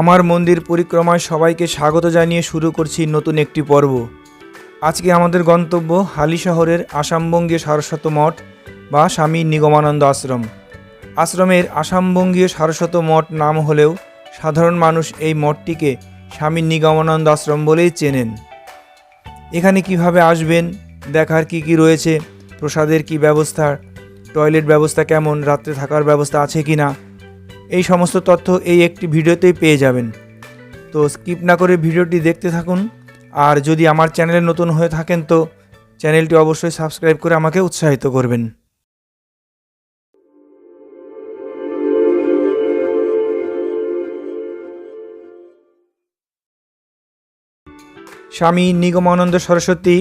আমার মন্দির পরিক্রমায় সবাইকে স্বাগত জানিয়ে শুরু করছি নতুন একটি পর্ব। আজকে আমাদের গন্তব্য হালি শহরের আসামবঙ্গীয় সারস্বত মঠ বা স্বামী নিগমানন্দ আশ্রম। আশ্রমের আসামবঙ্গীয় সারস্বত মঠ নাম হলেও সাধারণ মানুষ এই মঠটিকে স্বামী নিগমানন্দ আশ্রম বলেই চেনেন। এখানে কীভাবে আসবেন, দেখার কি কি রয়েছে, প্রসাদের কি ব্যবস্থা, টয়লেট ব্যবস্থা কেমন, রাত্রে থাকার ব্যবস্থা আছে কি না এই সমস্ত তথ্য এই একটি ভিডিওতেই পেয়ে যাবেন। তো স্কিপ না করে ভিডিওটি দেখতে থাকুন। আর যদি আমার চ্যানেলে নতুন হয়ে থাকেন তো চ্যানেলটি অবশ্যই সাবস্ক্রাইব করে আমাকে উৎসাহিত করবেন। স্বামী নিগমানন্দ সরস্বতী,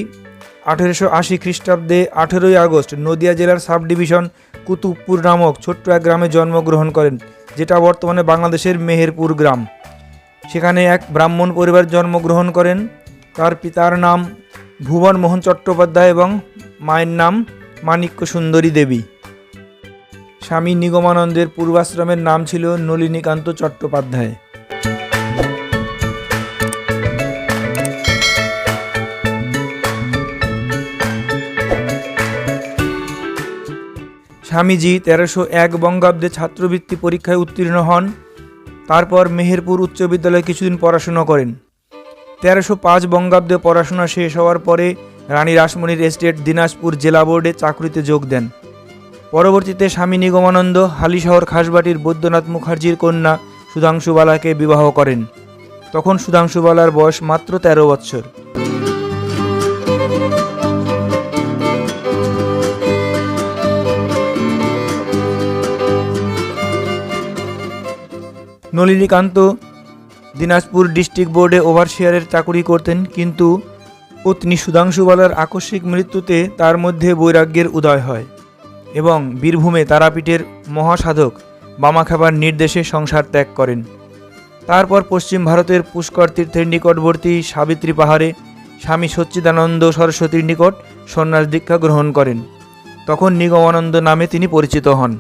আঠেরোশো আশি খ্রিস্টাব্দে আঠেরোই আগস্ট নদিয়া জেলার সাব ডিভিশন কুতুবপুর নামক ছোট্ট এক গ্রামে জন্মগ্রহণ করেন। যেটা বর্তমানে বাংলাদেশের মেহেরপুর গ্রাম। সেখানে এক ব্রাহ্মণ পরিবার জন্মগ্রহণ করেন। তার পিতার নাম ভুবন মোহন চট্টোপাধ্যায় এবং মায়ের নাম মাণিক্য সুন্দরী দেবী। স্বামী নিগমানন্দের পূর্বাশ্রমের নাম ছিল নলিনীকান্ত চট্টোপাধ্যায়। স্বামীজি তেরোশো এক বঙ্গাব্দে ছাত্রবৃত্তি পরীক্ষায় উত্তীর্ণ হন। তারপর মেহেরপুর উচ্চ বিদ্যালয়ে কিছুদিন পড়াশোনা করেন। তেরোশো পাঁচ বঙ্গাব্দে পড়াশোনা শেষ হওয়ার পরে রানী রাসমণির এস্টেট দিনাজপুর জেলা বোর্ডে চাকরিতে যোগ দেন। পরবর্তীতে স্বামী নিগমানন্দ হালিশহর খাসবাটির বৈদ্যনাথ মুখার্জির কন্যা সুধাংশুবালাকে বিবাহ করেন। তখন সুধাংশুবালার বয়স মাত্র তেরো বৎসর নলিনীকান্ত দিনাজপুর ডিস্ট্রিক্ট বোর্ডে ওভারসিয়ারের চাকুরি করতেন, কিন্তু পত্নী সুধাংশুবালার আকস্মিক মৃত্যুতে তার মধ্যে বৈরাগ্যের উদয় হয় এবং বীরভূমে তারাপীঠের মহাসাধক বামাখাবার নির্দেশে সংসার ত্যাগ করেন। তারপর পশ্চিম ভারতের পুষ্কর তীর্থের নিকটবর্তী সাবিত্রী পাহাড়ে স্বামী সচ্চিদানন্দ সরস্বতীর নিকট সন্ন্যাস দীক্ষা গ্রহণ করেন। তখন নিগমানন্দ নামে তিনি পরিচিত হন।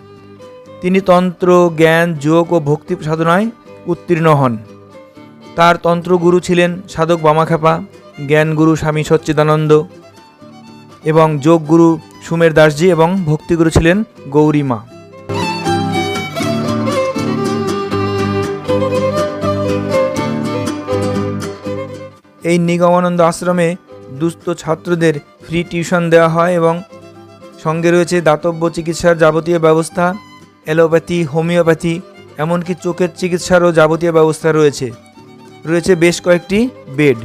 তিনি তন্ত্র, জ্ঞান, যোগ ও ভক্তি সাধনায় উত্তীর্ণ হন। তার তন্ত্রগুরু ছিলেন সাধক বামাখ্যাপা, জ্ঞানগুরু স্বামী সচ্চিদানন্দ এবং যোগগুরু সুমের দাসজি এবং ভক্তিগুরু ছিলেন গৌরীমা এই নিগমানন্দ আশ্রমে দুস্থ ছাত্রদের ফ্রি টিউশন দেওয়া হয় এবং সঙ্গে রয়েছে দাতব্য চিকিৎসার যাবতীয় ব্যবস্থা অ্যালোপ্যাথি, হোমিওপ্যাথি, এমনকি চোখের চিকিৎসারও যাবতীয় ব্যবস্থা রয়েছে। রয়েছে বেশ কয়েকটি বেড।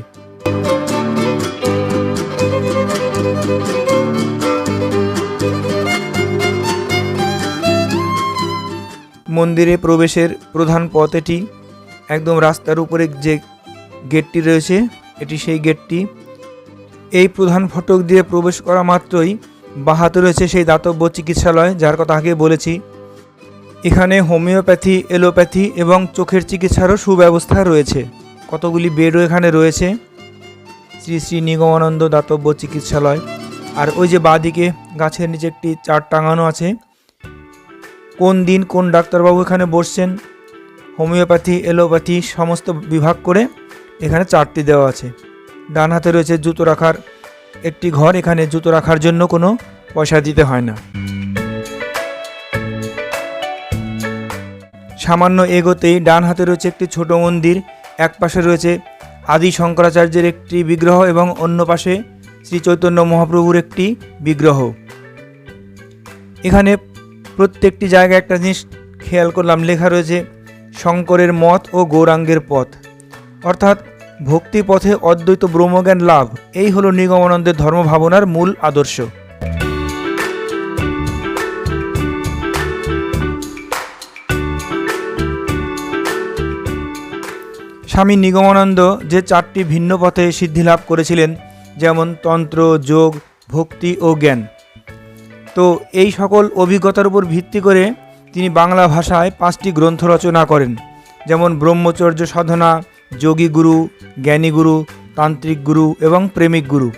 মন্দিরে প্রবেশের প্রধান পথ এটি। একদম রাস্তার উপরে যে গেটটি রয়েছে, এটি সেই গেটটি। এই প্রধান ফটক দিয়ে প্রবেশ করা মাত্রই বাহাতে রয়েছে সেই দাতব্য চিকিৎসালয়, যার কথা আগে বলেছি। এখানে হোমিওপ্যাথি, এলোপ্যাথি এবং চোখের চিকিৎসারও সুব্যবস্থা রয়েছে। কতগুলি বেডও এখানে রয়েছে? শ্রী শ্রী নিগমানন্দ দাতব্য চিকিৎসালয়। আর ওই যে বাঁদিকে, গাছের নিচে একটি চার্ট টাঙানো আছে। কোন দিন কোন ডাক্তারবাবু এখানে বসছেন? হোমিওপ্যাথি, এলোপ্যাথি সমস্ত বিভাগ করে এখানে চারটি দেওয়া আছে। ডান হাতে রয়েছে জুতো রাখার একটি ঘর। এখানে জুতো রাখার জন্য কোনো পয়সা দিতে হয় না। সামান্য এগোতেই ডান হাতে রয়েছে একটি ছোট মন্দির, এক পাশে রয়েছে আদি শঙ্করাচার্যের একটি বিগ্রহ এবং অন্য পাশে শ্রী চৈতন্য মহাপ্রভুর একটি বিগ্রহ। এখানে প্রত্যেকটি জায়গায় একটা জিনিস খেয়াল করলাম, লেখা রয়েছে, শঙ্করের মত ও গৌরাঙ্গের পথ। অর্থাৎ ভক্তি পথে অদ্বৈত ব্রহ্মজ্ঞান লাভ, এই হলো নিগমানন্দের ধর্মভাবনার মূল আদর্শ। স্বামী নিগমানন্দ যে চারটি ভিন্ন পথে সিদ্ধি লাভ করেছিলেন, যেমন তন্ত্র, যোগ, ভক্তি ও জ্ঞান। তো এই সকল অভিজ্ঞতার উপর ভিত্তি করে তিনি বাংলা ভাষায় পাঁচটি গ্রন্থ রচনা করেন, যেমন ব্রহ্মচর্য সাধনা, যোগী গুরু, জ্ঞানী গুরু, তান্ত্রিক গুরু এবং প্রেমিক গুরু।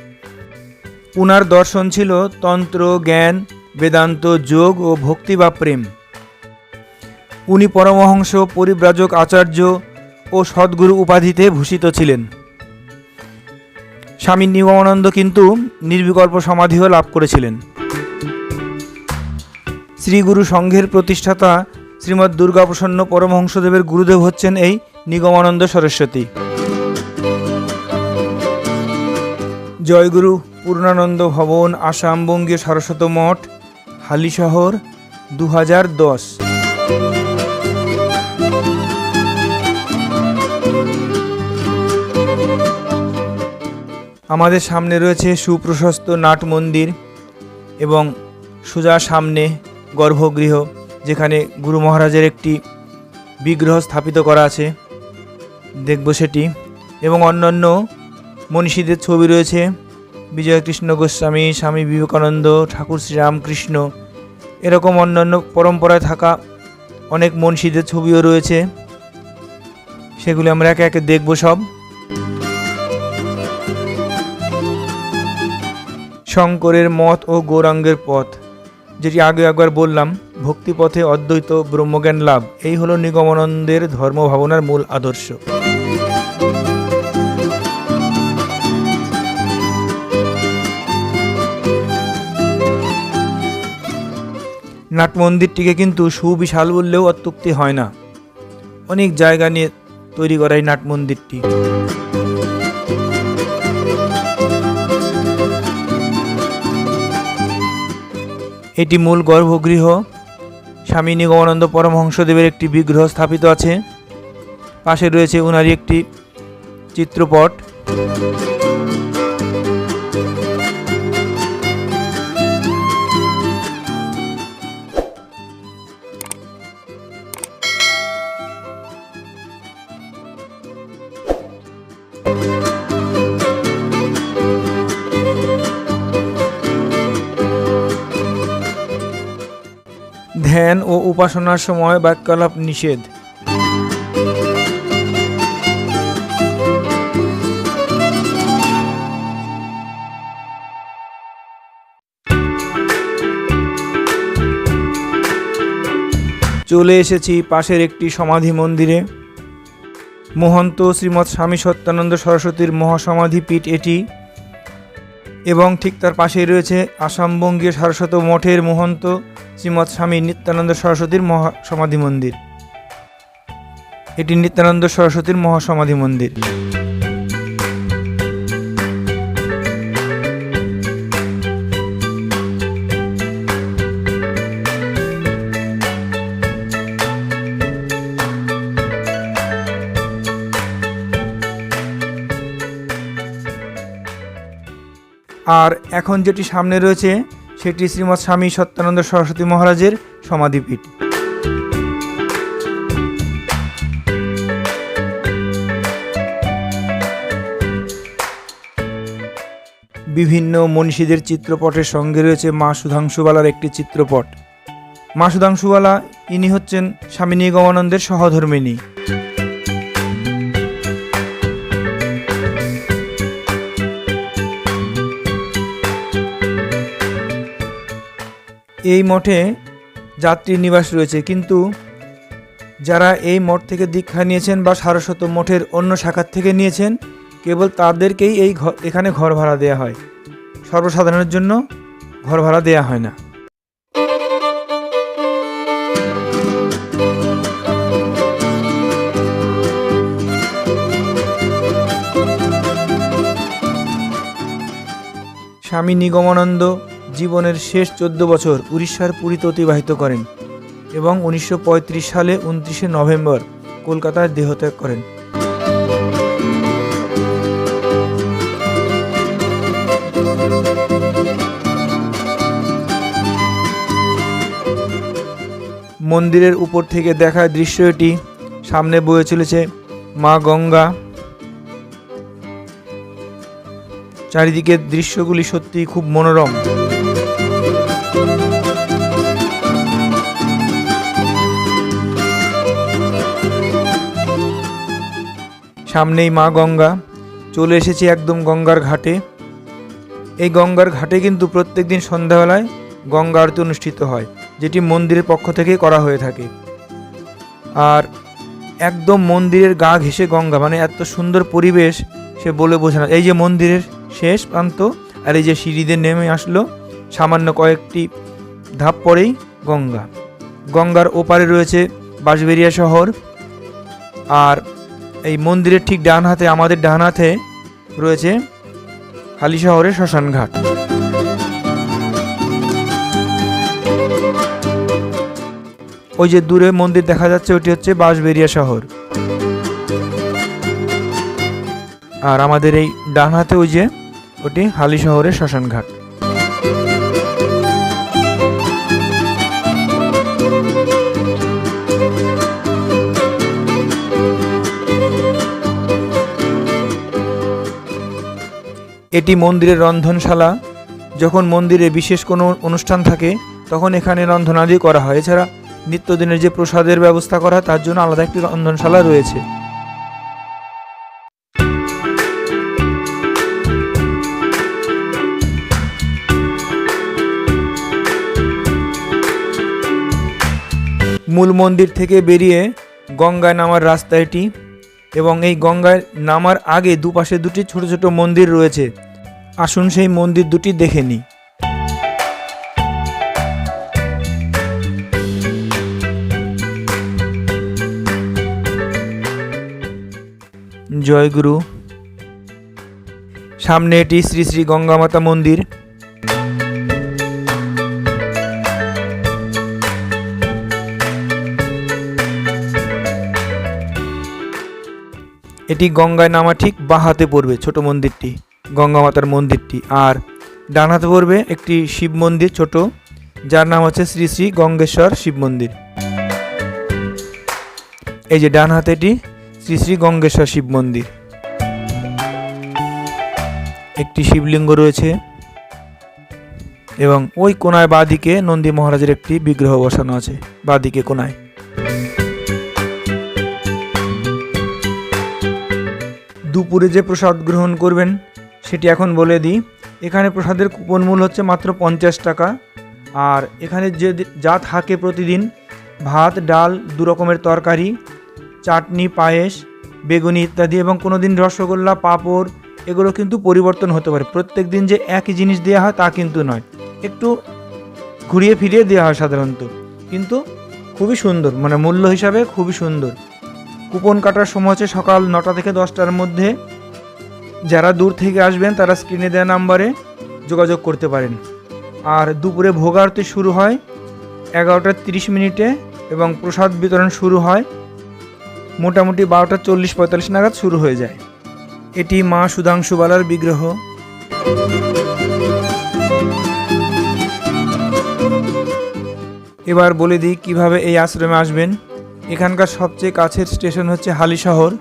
উনার দর্শন ছিল তন্ত্র, জ্ঞান, বেদান্ত, যোগ ও ভক্তি বা প্রেম। উনি পরমহংস, পরিব্রাজক, আচার্য ও সদ্গুরু উপাধিতে ভূষিত ছিলেন। স্বামী নিগমানন্দ কিন্তু নির্বিকল্প সমাধিও লাভ করেছিলেন। শ্রীগুরু সংঘের প্রতিষ্ঠাতা শ্রীমৎ দুর্গাপ্রসন্ন পরমহংসদেবের গুরুদেব হচ্ছেন এই নিগমানন্দ সরস্বতী। জয়গুরু পূর্ণানন্দ ভবন আসাম বঙ্গীয় সারস্বত মঠ, হালিশহর দু হাজার দশ। আমাদের সামনে রয়েছে সুপ্রশস্ত নাট মন্দির এবং সোজা সামনে গর্ভগৃহ, যেখানে গুরু মহারাজের একটি বিগ্রহ স্থাপিত করা আছে। দেখব সেটি। এবং অন্যান্য মনীষীদের ছবি রয়েছে। বিজয়কৃষ্ণ গোস্বামী, স্বামী বিবেকানন্দ, ঠাকুর শ্রীরামকৃষ্ণ। এরকম অন্যান্য পরম্পরায় থাকা অনেক মনীষীদের ছবিও রয়েছে। সেগুলি আমরা একে একে দেখব সব। শঙ্করের মত ও গৌরাঙ্গের পথ, যেটি আগে একবার বললাম, ভক্তিপথে অদ্বৈত ব্রহ্মজ্ঞান লাভ, এই হলো নিগমানন্দের ধর্ম ভাবনার মূল আদর্শ। নাট মন্দিরটিকে কিন্তু সুবিশাল বললেও অত্যুক্তি হয় না। অনেক জায়গা নিয়ে তৈরি করা এই নাট মন্দিরটি এটি মূল গর্ভগৃহ। স্বামী নিগমানন্দ পরমহংসদেবের একটি বিগ্রহ স্থাপিত আছে। পাশে রয়েছে ওনারই একটি চিত্রপট। উপাসনার সময় বাক্যালাপ নিষেধ। চলে এসেছি পাশের একটি সমাধি মন্দিরে। মহন্ত শ্রীমৎ স্বামী সত্যানন্দ সরস্বতীর মহাসমাধি পীঠ এটি। এবং ঠিক তার পাশেই রয়েছে আসাম বঙ্গীয় সারস্বত মঠের মহন্ত শ্রীমৎ স্বামী নিত্যানন্দ সরস্বতীর মহা সমাধি মন্দির। এটি নিত্যানন্দ সরস্বতীর মহাসমাধি মন্দির। আর এখন যেটি সামনে রয়েছে সেটি শ্রীমৎ স্বামী সত্যানন্দ সরস্বতী মহারাজের সমাধিপীঠ। বিভিন্ন মনীষীদের চিত্রপটের সঙ্গে রয়েছে মা সুধাংশুবালার একটি চিত্রপট। মা সুধাংশুবালা, ইনি হচ্ছেন স্বামী নিগমানন্দের সহধর্মিনী এই মঠে যাত্রী নিবাস রয়েছে, কিন্তু যারা এই মঠ থেকে দীক্ষা নিয়েছেন বা সারস্বত মঠের অন্য শাখার থেকে নিয়েছেন, কেবল তাদেরকেই এই এখানে ঘর ভাড়া দেওয়া হয়। সর্বসাধারণের জন্য ঘর ভাড়া দেওয়া হয় না। স্বামী নিগমানন্দ জীবনের শেষ চোদ্দ বছর উড়িষ্যার পুরীতে অতিবাহিত করেন এবং উনিশশো পঁয়ত্রিশ সালে উনত্রিশে নভেম্বর কলকাতায় দেহত্যাগ করেন। মন্দিরের উপর থেকে দেখা দৃশ্য এটি সামনে বয়ে চলেছে মা গঙ্গা। চারিদিকের দৃশ্যগুলি সত্যিই খুব মনোরম। সামনেই মা গঙ্গা। চলে এসেছি একদম গঙ্গার ঘাটে। এই গঙ্গার ঘাটে কিন্তু প্রত্যেক দিন সন্ধ্যাবেলায় গঙ্গা আরতি অনুষ্ঠিত হয়, যেটি মন্দিরের পক্ষ থেকে করা হয়ে থাকে। আর একদম মন্দিরের গা ঘেঁষে গঙ্গা মানে এত সুন্দর পরিবেশ, সে বলে বোঝে বোঝানো এই যে মন্দিরের শেষ প্রান্ত, আর এই যে সিঁড়িতে নেমে আসলো, সামান্য কয়েকটি ধাপ পরেই গঙ্গা। গঙ্গার ওপারে রয়েছে বাঁশবেরিয়া শহর, আর মন্দিরের ঠিক ডান হাতে, আমাদের ডান হাতে রয়েছে হালি শহরের শ্মশানঘাট। ওই যে দূরে মন্দির দেখা যাচ্ছে, ওটি হচ্ছে বাঁশবেরিয়া শহর। আর আমাদের এই ডান হাতে ওই যে ওটি হালি শহরের শ্মশানঘাট। এটি মন্দিরের রন্ধনশালা। যখন মন্দিরে বিশেষ কোনো অনুষ্ঠান থাকে, তখন এখানে রন্ধনাদি করা হয়। এছাড়া নিত্যদিনের যে প্রসাদের ব্যবস্থা করা তার জন্য আলাদা একটি রন্ধনশালা রয়েছে। মূল মন্দির থেকে বেরিয়ে গঙ্গায় নামার রাস্তা এটি। এবং এই গঙ্গায় নামার আগে দুপাশে দুটি ছোট ছোট মন্দির রয়েছে। আসুন সেই মন্দির দুটি দেখে নিই। জয়গুরু সামনে এটি শ্রী শ্রী গঙ্গামাতা মন্দির। এটি গঙ্গায় নামা ঠিক বাঁ হাতে পড়বে ছোট মন্দিরটি, গঙ্গা মাতার মন্দিরটি। আর ডান হাতে পড়বে একটি শিব মন্দির ছোট, যার নাম হচ্ছে শ্রী শ্রী গঙ্গেশ্বর শিব মন্দির। এই যে ডান হাতে এটি, শ্রী শ্রী গঙ্গেশ্বর শিব মন্দির। একটি শিবলিঙ্গ রয়েছে এবং ওই কোনায় বাঁদিকে নন্দী মহারাজের একটি বিগ্রহ বসানো আছে, বাঁদিকে কোনায়। দুপুরে যে প্রসাদ গ্রহণ করবেন, সেটি এখন বলে দিই। এখানে প্রসাদের কুপন মূল হচ্ছে মাত্র পঞ্চাশ টাকা। আর এখানে যে যা থাকে প্রতিদিন, ভাত, ডাল, দু রকমের তরকারি, চাটনি, পায়েস, বেগুনি ইত্যাদি এবং কোনো দিন রসগোল্লা, পাঁপড়, এগুলো কিন্তু পরিবর্তন হতে পারে। প্রত্যেক দিন যে একই জিনিস দেওয়া হয় তা কিন্তু নয়। একটু ঘুরিয়ে ফিরিয়ে দেওয়া হয় সাধারণত। কিন্তু খুবই সুন্দর মানে মূল্য হিসাবে খুবই সুন্দর। কুপন কাটার সময় হচ্ছে সকাল নটা থেকে দশটার মধ্যে। যারা দূর থেকে আসবেন, তারা স্ক্রিনে দেওয়া নাম্বারে যোগাযোগ করতে পারেন। আর দুপুরে ভোগারতি শুরু হয় এগারোটা তিরিশ মিনিটে এবং প্রসাদ বিতরণ শুরু হয় মোটামুটি বারোটা চল্লিশ পঁয়তাল্লিশ নাগাদ শুরু হয়ে যায়। এটি মা সুধাংশুবালার বিগ্রহ। এবার বলে দিই কীভাবে এই আশ্রমে আসবেন। এখানকার সবচেয়ে কাছের স্টেশন হচ্ছে হালি শহর।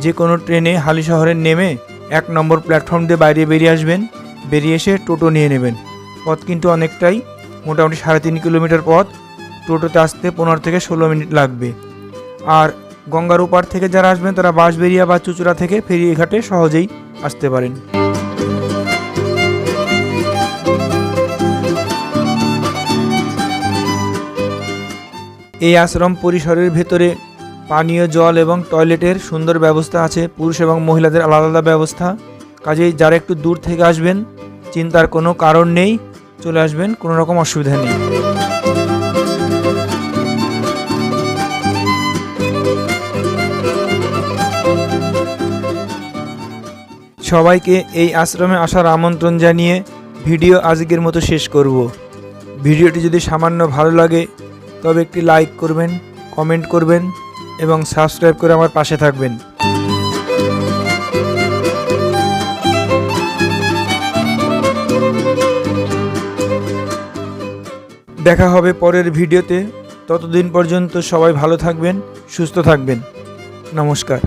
যে কোনো ট্রেনে হালি শহরে নেমে এক নম্বর প্ল্যাটফর্ম দিয়ে বাইরে বেরিয়ে আসবেন। বেরিয়ে এসে টোটো নিয়ে নেবেন। পথ কিন্তু অনেকটাই, মোটামুটি সাড়ে তিন কিলোমিটার পথ। টোটোতে আসতে পনেরো থেকে ষোলো মিনিট লাগবে। আর গঙ্গার ওপার থেকে যারা আসবেন, তারা বাঁশবেরিয়া বা চুচুড়া থেকে ফেরিয়ে ঘাটে সহজেই আসতে পারেন। এই আশ্রম পরিসরের ভেতরে পানীয় জল এবং টয়লেটের সুন্দর ব্যবস্থা আছে। পুরুষ এবং মহিলাদের আলাদা আলাদা ব্যবস্থা। কাজেই যারা একটু দূর থেকে আসবেন, চিন্তার কোনো কারণ নেই। চলে আসবেন, কোনো রকম অসুবিধা নেই। সবাইকে এই আশ্রমে আসার আমন্ত্রণ জানিয়ে ভিডিও আজকের মতো শেষ করব। ভিডিওটি যদি সামান্য ভালো লাগে তবে একটি লাইক করবেন কমেন্ট করবেন এবং সাবস্ক্রাইব করে আমার পাশে থাকবেন। দেখা হবে পরের ভিডিওতে। ততদিন পর্যন্ত সবাই ভালো থাকবেন, সুস্থ থাকবেন। নমস্কার।